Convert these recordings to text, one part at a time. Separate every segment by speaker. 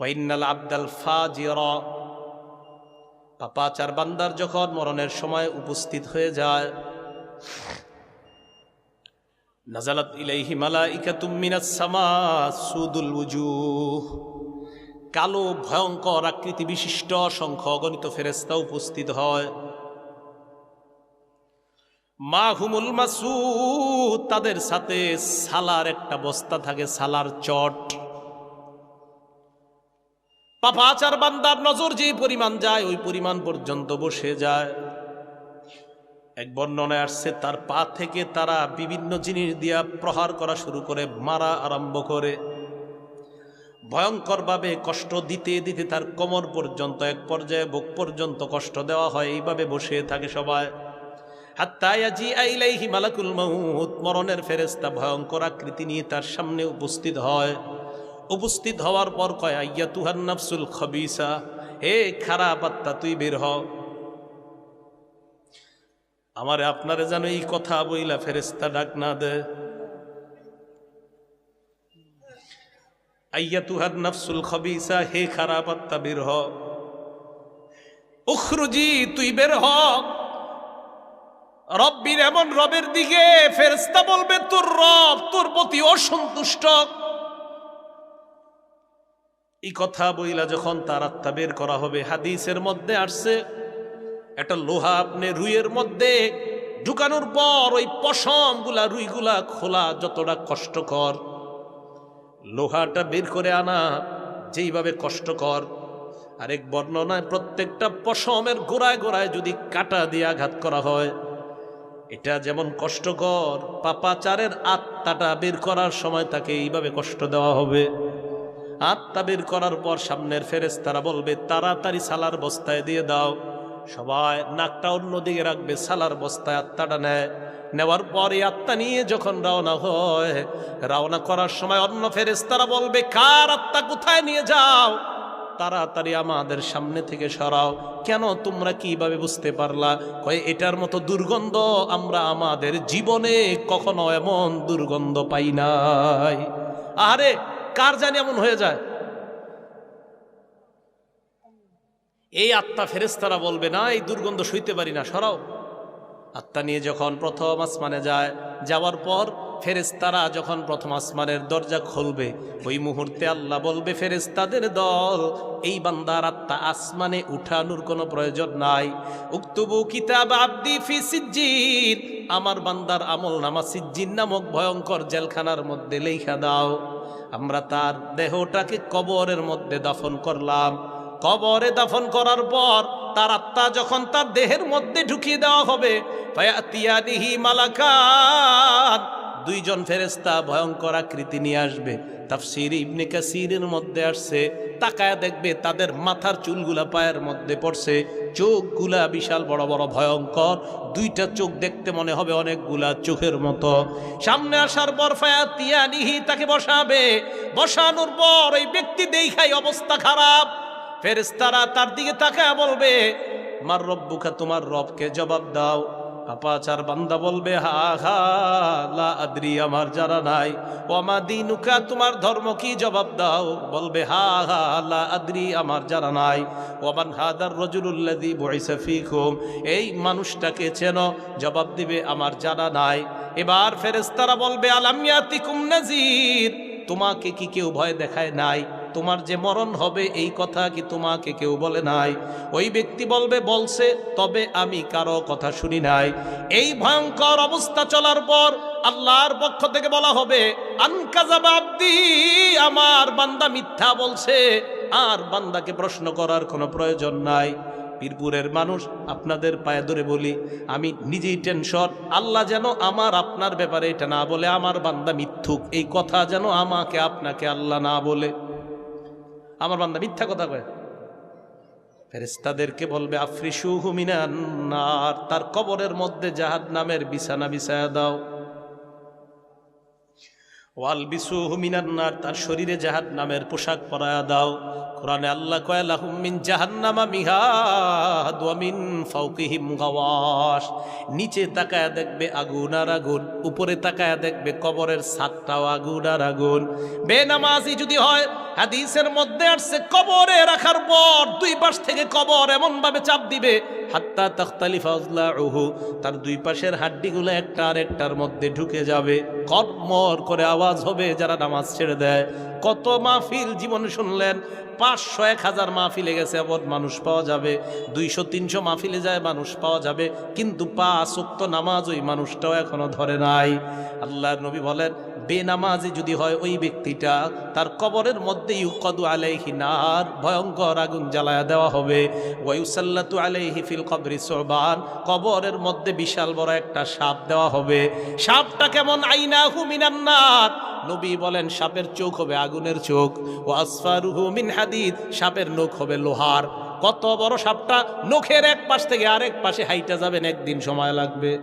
Speaker 1: ওয়াইনাল আবদাল ফাজির। পাপাচার বান্দার যখন মরণের সময় উপস্থিত হয়ে যায়, নাজালাত ইলাইহি মালাইকাতুম মিনাস সামা সুদুল উজুহ। কালো, ভয়ঙ্কর আকৃতি বিশিষ্ট অসংখ্য অগণিত ফেরেস্তা উপস্থিত হয়। মা হুমুল মাসু তাদের সাথে সালার একটা বস্তা থাকে, সালার চট। পাপাচার বান্দার নজর যে পরিমাণ যায়, ওই পরিমাণ পর্যন্ত বসে যায়। এক বর্ণনায় আসছে, তার পা থেকে তারা বিভিন্ন জিনিস দিয়া প্রহার করা শুরু করে, মারা আরম্ভ করে। ভয়ঙ্করভাবে কষ্ট দিতে দিতে তার কোমর পর্যন্ত, এক পর্যায়ে বুক পর্যন্ত কষ্ট দেওয়া হয়, এইভাবে বসে থাকে সবাই। মরণের ফেরেস্তা ভয়ঙ্কর আকৃতি নিয়ে তার সামনে উপস্থিত হয়। উপস্থিত হওয়ার পর কয়, আইয়া তুহার নাফসুল খবিসা, হে খারাপ আত্মা, তুই বের হ। আমারে আপনারে যেন এই কথা বইলা ফেরেস্তা ডাক না দে। আইয়া তুহার নাফসুল খবিসা, হে খারাপ আত্মা, বের হ। উখরুজি, তুই বের হ। রব্বির এমন রবের দিকে ফেরেস্তা বলবে, তোর রব তোর প্রতি অসন্তুষ্ট। এই কথা বইলা যখন তার আত্মা বের করা হবে, হাদিসের মধ্যে আসছে, একটা লোহা আপনি রুইয়ের মধ্যে ঢুকানোর পর ওই পশমগুলা রুইগুলা খোলা যতটা কষ্টকর। লোহাটা বের করে আনা যেইভাবে কষ্টকর। আরেক বর্ণনায় প্রত্যেকটা পশমের গোড়ায় গোড়ায় যদি কাটা দিয়ে আঘাত করা হয়, এটা যেমন কষ্টকর, পাপাচারের আত্মাটা বের করার সময় তাকে এইভাবে কষ্ট দেওয়া হবে। আত্মা বের করার পর সামনের ফেরেস তারা বলবে, তাড়াতাড়ি সালার বস্তায় দিয়ে দাও। সবাই নাকটা অন্যদিকে রাখবে, সালার বস্তায় আত্মাটা নেয়। নেওয়ার পরে আত্মা নিয়ে যখন রওনা হয়, রওনা করার সময় অন্য ফেরেস তারা বলবে, কার আত্মা কোথায় নিয়ে যাও? তাড়াতাড়ি আমাদের সামনে থেকে সরাও। কেন? তোমরা কীভাবে বুঝতে পারলা? কয়ে, এটার মতো দুর্গন্ধ আমরা আমাদের জীবনে কখনো এমন দুর্গন্ধ পাই নাই। আরে কার জানি এমন হয়ে যায়? এই আত্মা ফেরেস্তারা বলবে, না, এই দুর্গন্ধ সইতে পারি না, সরাও। আত্মা নিয়ে যখন প্রথম আসমানে যায়, যাওয়ার পর ফেরেস্তারা যখন প্রথম আসমানের দরজা খুলবে, ওই মুহূর্তে আল্লাহ বলবে ফেরেস্তাদের দল, এই বান্দার আত্মা আসমানে উঠানোর কোনো প্রয়োজন নাই। উক্তবু কিতাব আব্দি ফি সিজ্জিন, আমার বান্দার আমল নামা সিজ্জিন নামক ভয়ঙ্কর জেলখানার মধ্যে লেখা দাও। আমরা তার দেহটাকে কবরের মধ্যে দাফন করলাম। কবরে দাফন করার পর তার আত্মা যখন তার দেহের মধ্যে ঢুকিয়ে দেওয়া হবে ফায়াতিয়ানিহি মালাকান দুইজন ফেরেস্তা ভয়ঙ্কর আকৃতি নিয়ে আসবে। তাফসির ইবনে কাসিরের মধ্যে আসছে, তাকায় দেখবে তাদের মাথার চুলগুলা পায়ের মধ্যে পড়ছে, চোখগুলা বিশাল বড় বড় ভয়ঙ্কর, দুইটা চোখ দেখতে মনে হবে অনেকগুলা চোখের মতো। সামনে আসার পর ফায়াতিয়ানিহি তাকে বসাবে। বসানোর পর ওই ব্যক্তি দেখাই অবস্থা খারাপ। ফেরেস্তারা তার দিকে তাকায় বলবে, মার রব্বুকা, তোমার রবকে জবাব দাও। পাপাচার বান্দা বলবে, হা হা, লা আদ্রি, আমার জানা নাই। ওমা দিনুকা, তোমার ধর্ম কি জবাব দাও? বলবে, হা হা, লা আদ্রি, আমার জানা নাই। ওমান হাদার রজুলুল্লাদি বইসা ফিকুম, এই মানুষটাকে চেন, জবাব দিবে, আমার জানা নাই। এবার ফেরেস্তারা বলবে আলামিয়াতিকুম নাজির তোমাকে কি কেউ ভয় দেখায় নাই? তোমার যে মরণ হবে, এই কথা কি তোমাকে কেউ বলে নাই? ওই ব্যক্তি বলবে, বলছে, তবে আমি কারও কথা শুনি নাই। এই ভয়ঙ্কর অবস্থা চলার পর আল্লাহর পক্ষ থেকে বলা হবে আনকাজাবাব্দি আমার বান্দা মিথ্যা বলছে, আর বান্দাকে প্রশ্ন করার কোনো প্রয়োজন নাই। পীরপুরের মানুষ আপনাদের পায়ে ধরে বলি, আমি নিজেই টেনশন, আল্লাহ যেন আমার, আপনার ব্যাপারে এটা না বলে আমার বান্দা মিথ্যুক। এই কথা যেন আমাকে, আপনাকে আল্লাহ না বলে। আমার বান্দা মিথ্যা কথা কয়। ফেরেস্তাদেরকে বলবে আফ্রিসু হুমিনার তার কবরের মধ্যে জাহাদ নামের বিছানা বিছায়া দাও। ওয়াল বিসু হুমিনান্নার তার শরীরে জাহাদ নামের পোশাক পরায়া দাও। কোরআনে আল্লাহ কয়ালাহুম মিন জাহান্নামা মিহাদ ওয়া মিন ফাওকিহিম গাওয়াশ। নিচে তাকায়া দেখবে আগুন আর আগুন, উপরে তাকায়া দেখবে কবরের ছাদটাও আগুন আর আগুন। বেনামাজি যদি হয়, হাদিসের মধ্যে আসছে, কবরে রাখার পর দুই পাশ থেকে কবর এমনভাবে চাপ দিবে হাত্তা তখতালি ফজলা উহু তার দুই পাশের হাড্ডিগুলো একটা আর একটার মধ্যে ঢুকে যাবে। কর্মর করে আওয়াজ হবে, যারা নামাজ ছেড়ে দেয়। কত মাহফিল জীবনে শুনলেন? পাঁচশো, এক হাজার মাহফিলে গেছে আবার মানুষ পাওয়া যাবে। দুইশো, তিনশো মাহফিলে যায়, মানুষ পাওয়া যাবে। কিন্তু পাঁচ উক্ত নামাজ ওই মানুষটাও এখনও ধরে নাই। আল্লাহ নবী বলেন, বেনামাজি যদি হয় ওই ব্যক্তিটা, তার কবরের মধ্যে ইউকদু আলাইহি নার ভয়ঙ্কর আগুন জ্বালায়া দেওয়া হবে। ওয়ায়ুসাল্লাতু আলাইহি ফিল কবরি সোবান, কবরের মধ্যে বিশাল বড় একটা সাপ দেওয়া হবে। সাপটা কেমন? আইনা হুমিনান্নার নবী বলেন, সাপের চোখ হবে আগুনের চোখ, ও আসফারুহু মিন হাদিদ, সাপের নখ হবে লোহার। কত বড় সাপটা নখের এক পাশ থেকে আরেক পাশে হাইটা যাবেন একদিন সময় লাগবে।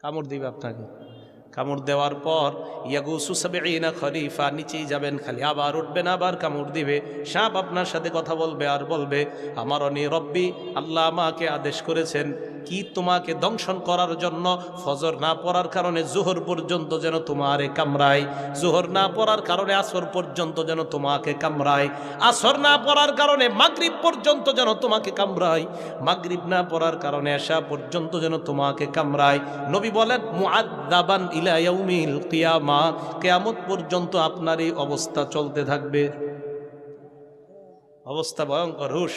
Speaker 1: কামড় দিবে আপনাকে। কামড় দেওয়ার পর, ইয়াগুসু সাবেইনা খলিফা, নিচেই যাবেন খালি। আবার উঠবেন, আবার কামড় দিবে। সাপ আপনার সাথে কথা বলবে আর বলবে আমার অনি রব্বি, আল্লাহ আমাকে আদেশ করেছেন কি তোমাকে দংশন করার জন্য? ফজর না পড়ার কারণে জোহর পর্যন্ত যেন তোমারে কামড়ায়। জোহর না পড়ার কারণে আসর পর্যন্ত যেন তোমাকে কামড়ায়। আসর না পড়ার কারণে মাগরিব পর্যন্ত যেন তোমাকে কামড়ায়। মাগরিব না পড়ার কারণে আসা পর্যন্ত যেন তোমাকে কামড়ায়। নবী বলেন মুআদ্দাবান ইলা ইয়াউমিল কিয়ামা কিয়ামত পর্যন্ত আপনার এই অবস্থা চলতে থাকবে। অবস্থা ভয়ঙ্কর, হুশ।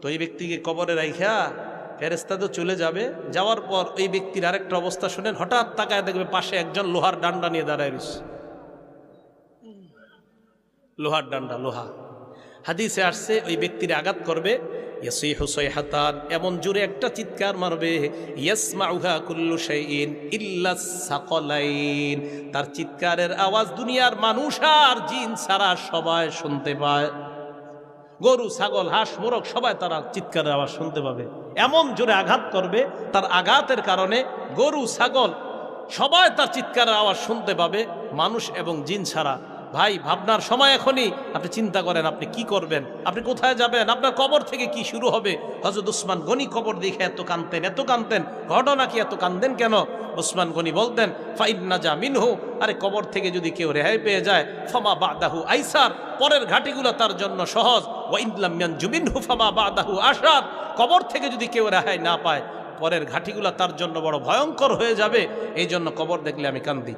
Speaker 1: তো এই ব্যক্তিকে কবরে রাইখা ফেরেস্তা তো চলে যাবে। যাওয়ার পর ওই ব্যক্তির আরেকটা অবস্থা শুনেন, হঠাৎ তাকায় দেখবে পাশে একজন লোহার ডান্ডা নিয়ে দাঁড়ায় রয়েছে। লোহার ডান্ডা, লোহা। হাদিসে আসছে, ওই ব্যক্তির আঘাত করবে। এমন জোরে একটা চিৎকার মারবে কুল্লু তার চিৎকারের আওয়াজ দুনিয়ার মানুষ আর জিন ছাড়া সবাই শুনতে পায়। গরু, ছাগল, হাঁস, মোরগ, সবাই তারা চিৎকারের আওয়াজ শুনতে পাবে। এমন জোরে আঘাত করবে, তার আঘাতের কারণে গরু, ছাগল, সবাই তার চিৎকারের আওয়াজ শুনতে পাবে। মানুষ এবং জিন ছাড়া ভাই, ভাবনার সময় এখনই। আপনি চিন্তা করেন, আপনি কি করবেন? আপনি কোথায় যাবেন? আপনার কবর থেকে কি শুরু হবে? হজরত উসমান গনি কবর দেখে এত কানতেন এত কানতেন ঘটনা কি, এত কান্দেন কেন? উসমান গনি বলতেন ফাইন্না যা মিনহু। আরে, কবর থেকে যদি কেউ রেহাই পেয়ে যায়, ফমা বাদাহু আইসার। পরের ঘাটিগুলো তার জন্য সহজ ওয়াইনলামিয়ান জুমিনহু ফমা বাদাহু আসার কবর থেকে যদি কেউ রেহাই না পায়, পরের ঘাটিগুলো তার জন্য বড় ভয়ঙ্কর হয়ে যাবে। এই জন্য কবর দেখলে আমি কান্দি।